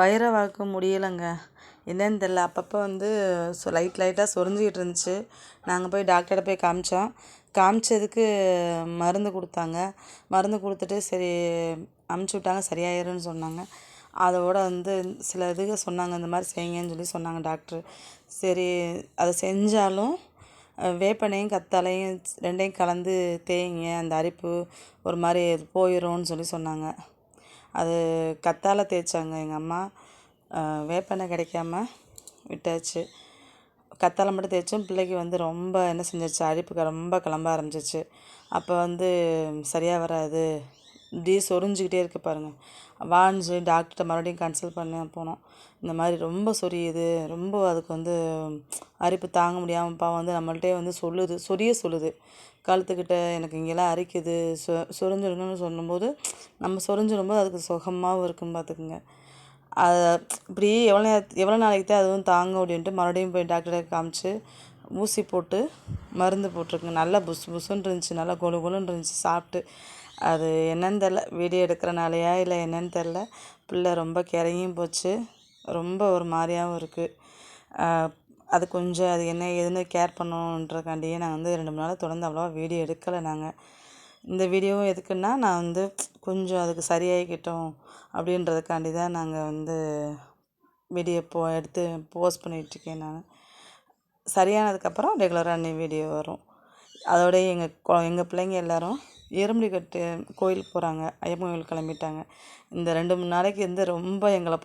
பைரவாவுக்கு முடியலைங்க. என்னென்னு தெரில அப்பப்போ வந்து ஸோ லைட் லைட்டாக சொரிஞ்சிக்கிட்டு இருந்துச்சு. நாங்கள் போய் டாக்டர்கிட்ட போய் காமிச்சோம். காமிச்சதுக்கு மருந்து கொடுத்தாங்க. மருந்து கொடுத்துட்டு சரி அமுச்சு விட்டாங்க. சரியாயிரும்னு சொன்னாங்க. அதோட வந்து சில இதுக சொன்னாங்க. இந்த மாதிரி செய்யுங்கன்னு சொல்லி சொன்னாங்க டாக்ட்ரு சரி அதை செஞ்சாலும் வேப்பனையும் கத்தாழையும் ரெண்டையும் கலந்து தேய்ங்க. அந்த அரிப்பு ஒரு மாதிரி போயிடும்னு சொல்லி சொன்னாங்க. அது கத்தாழை தேய்ச்சாங்க எங்கள் அம்மா. வேப்பெண்ணெய் கிடைக்காம விட்டாச்சு. கத்தாழை மட்டும் தேய்ச்சும். பிள்ளைக்கு வந்து ரொம்ப என்ன செஞ்சிருச்சு? அரிப்பு ரொம்ப கிளம்ப ஆரம்பிச்சிச்சு அப்போ வந்து சரியாக வராது. இப்படியே சொரிஞ்சிக்கிட்டே இருக்குது பாருங்கள் வான்னு சொல்லி டாக்டர்கிட்ட மறுபடியும் கன்சல்ட் பண்ண போனோம். இந்த மாதிரி ரொம்ப சொரியுது. ரொம்ப அதுக்கு வந்து அரிப்பு தாங்க முடியாமல் பாவம் வந்து நம்மள்கிட்டே வந்து சொல்லுது. சொரிய சொல்லுது. கழுத்துக்கிட்ட எனக்கு இங்கெல்லாம் அரிக்குது. சொ சொரிஞ்சிருங்கன்னு சொல்லும்போது நம்ம சொரிஞ்சிடும்போது அதுக்கு சுகமாகவும் இருக்கும் பார்த்துக்குங்க. அதை இப்படி எவ்வளோ நேரம் எவ்வளோ நாளைக்கு தான் அதுவும் தாங்க அப்படின்ட்டு மறுபடியும் போய் டாக்டரை காமிச்சு ஊசி போட்டு மருந்து போட்டிருக்குங்க நல்லா புஸ் புஸ்ஸுன்னு இருந்துச்சு. நல்லா கொழு கொழுன்னு இருந்துச்சு. சாப்பிட்டு அது என்னன்னு தெரில வீடியோ எடுக்கிறனாலையா இல்லை என்னன்னு தெரில பிள்ளை ரொம்ப கிறங்கியும் போச்சு. ரொம்ப ஒரு மாதிரியாகவும் இருக்குது அது கொஞ்சம் அது என்ன ஏதுன்னு கேர் பண்ணணுன்றக்காண்டியே நான் வந்து ரெண்டு மூணு நாள் தொடர்ந்து அவ்வளோவா வீடியோ எடுக்கலை நாங்கள் இந்த வீடியோவும் எதுக்குன்னா நான் வந்து கொஞ்சம் அதுக்கு சரியாகிக்கிட்டோம் அப்படின்றதுக்காண்டி தான் நாங்கள் வந்து வீடியோ போ எடுத்து போஸ்ட் பண்ணிகிட்ருக்கேன் நான். சரியானதுக்கப்புறம் ரெகுலராக இன்னும் வீடியோ வரும். அதோடய எங்கள் கொ எங்கள் பிள்ளைங்க எல்லோரும் எறும்புலிக்கட்டு கோயிலுக்கு போகிறாங்க ஐயப்பன் கோயிலுக்கு கிளம்பிட்டாங்க. இந்த ரெண்டு மூணு நாளைக்கு வந்து ரொம்ப எங்களை